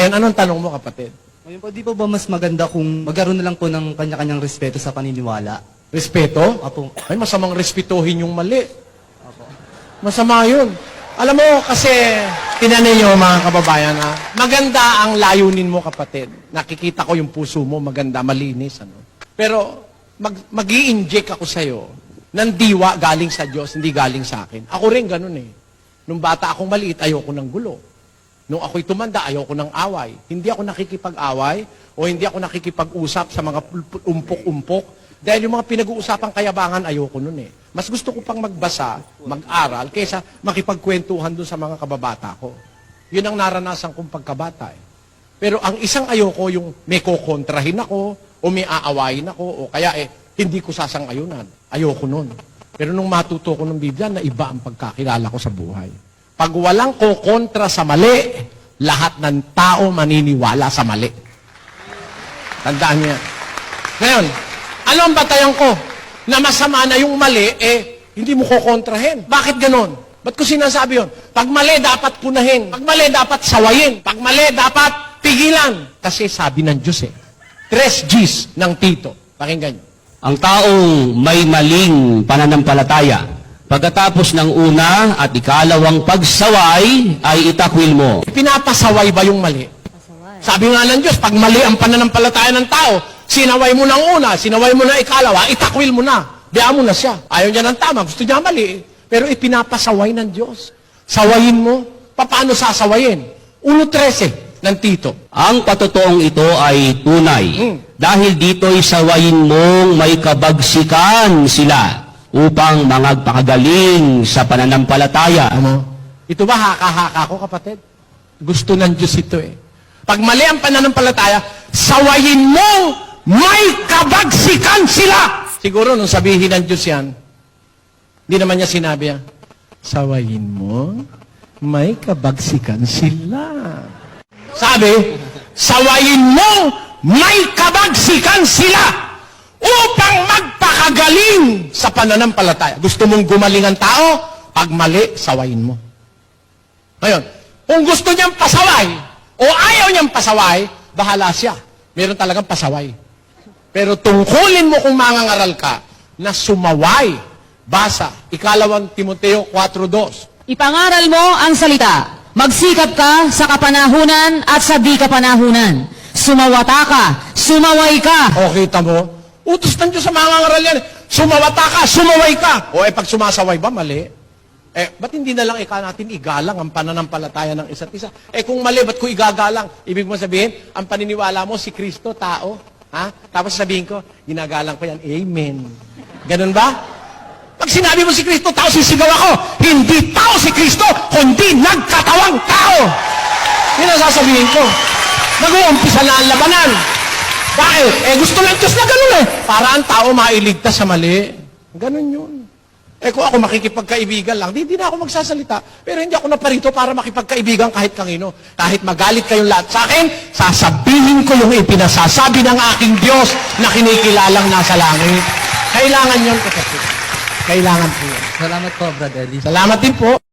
And anong tanong mo, kapatid? Ngayon po, di po ba mas maganda kung magkaroon na lang po ng kanya-kanyang respeto sa paniniwala? Respeto? Apo. Ay, masamang respetuhin yung mali. Apo. Masama yun. Alam mo, kasi, tinanin nyo mga kababayan, ha? maganda ang layunin mo, kapatid. Nakikita ko yung puso mo, maganda, malinis. Ano? Pero, mag, mag inject ako sa'yo ng diwa galing sa Diyos, hindi galing sa akin. Ako rin ganun eh. Nung bata akong maliit, ayoko ng gulo. Nung ako'y tumanda, ayoko ng away. Hindi ako nakikipag-away o hindi ako nakikipag-usap sa mga umpok-umpok. Dahil yung mga pinag-uusapang kayabangan, ayoko nun eh. Mas gusto ko pang magbasa, mag-aral, kaysa makipagkwentuhan dun sa mga kababata ko. Yun ang naranasan kong pagkabata eh. Pero ang isang ayoko, yung may kokontrahin ako, o may aawayin ako, o kaya eh, hindi ko sasang-ayunan. Ayoko nun. Pero nung matuto ko ng Biblia, na iba ang pagkakilala ko sa buhay. Pag walang kokontra sa mali, lahat ng tao maniniwala sa mali. Tandaan niya. Ngayon, ano ang batayan ko? Na masama na yung mali, eh, hindi mo kokontrahin. Bakit ganon? Ba't ko sinasabi yun? Pag mali, dapat punahin. Pag mali, dapat sawayin. Pag mali, dapat pigilan. Kasi sabi ng Diyos eh, tres G's ng Tito. Pakinggan niyo. Ang taong may maling pananampalataya, pagkatapos ng una at ikalawang pagsaway, ay itakwil mo. Pinapasaway ba yung mali? Sabi nga ng Diyos, pag mali ang pananampalataya ng tao, sinaway mo ng una, sinaway mo na ikalawa, itakwil mo na. Diyan mo na siya. Ayaw niya ng tama, gusto niya mali. Pero ipinapasaway ng Diyos. Sawayin mo. Paano sasawayin? 1.13 ng Tito. Ang patotoong ito ay tunay. Mm. Dahil dito'y sawayin mong may kabagsikan sila upang mangagpakagaling sa pananampalataya. Ano? Ito ba haka-haka ko, kapatid? Gusto ng Diyos ito eh. Pag mali ang pananampalataya, sawayin mo may kabagsikan sila. Siguro nung sabihin ng Diyos yan, hindi naman niya sinabi yan, sawayin mo may kabagsikan sila. Sabi, sawayin mo may kabagsikan sila upang magpakagaling sa pananampalataya. Gusto mong gumaling ang tao? Pag mali, sawayin mo. Ngayon, kung gusto niyang pasaway o ayaw niyang pasaway, bahala siya. Meron talagang pasaway. Pero tungkulin mo kung mangangaral ka na sumaway. Basa, ikalawang Timoteo 4.2. Ipangaral mo ang salita. Magsikap ka sa kapanahunan at sa di kapanahunan. Sumawata ka, sumaway ka. O, kita mo? Utos ng Diyos sa mga ngaral yan. Sumawata ka, sumaway ka. O, eh, pag sumasaway ba, mali? Eh, ba't hindi na lang ika natin igalang ang pananampalataya ng isa't isa? Eh, kung mali, ba't ko igagalang? Ibig mo sabihin, ang paniniwala mo, si Kristo, tao. Ha? Tapos sabihin ko, ginagalang ko yan, Amen. Ganun ba? Pag sinabi mo si Kristo, tao, sisigaw ako. Hindi tao si Kristo, kundi nagkatawang tao. Yun ang sasabihin ko. Nag-uumpisa na ang labanan. Bakit? Eh, gusto ng Diyos na ganun eh. Para ang tao mailigtas sa mali. Ganun yun. Eh, kung ako makikipagkaibigan lang, di, di na ako magsasalita. Pero hindi ako naparito para makipagkaibigan kahit kanino. Kahit magalit kayong lahat sa akin, sasabihin ko yung ipinasasabi ng aking Diyos na kinikilalang nasa langit. Kailangan yun, kapatid. Kailangan po yun. Salamat po, Brad Ellie. Salamat din po.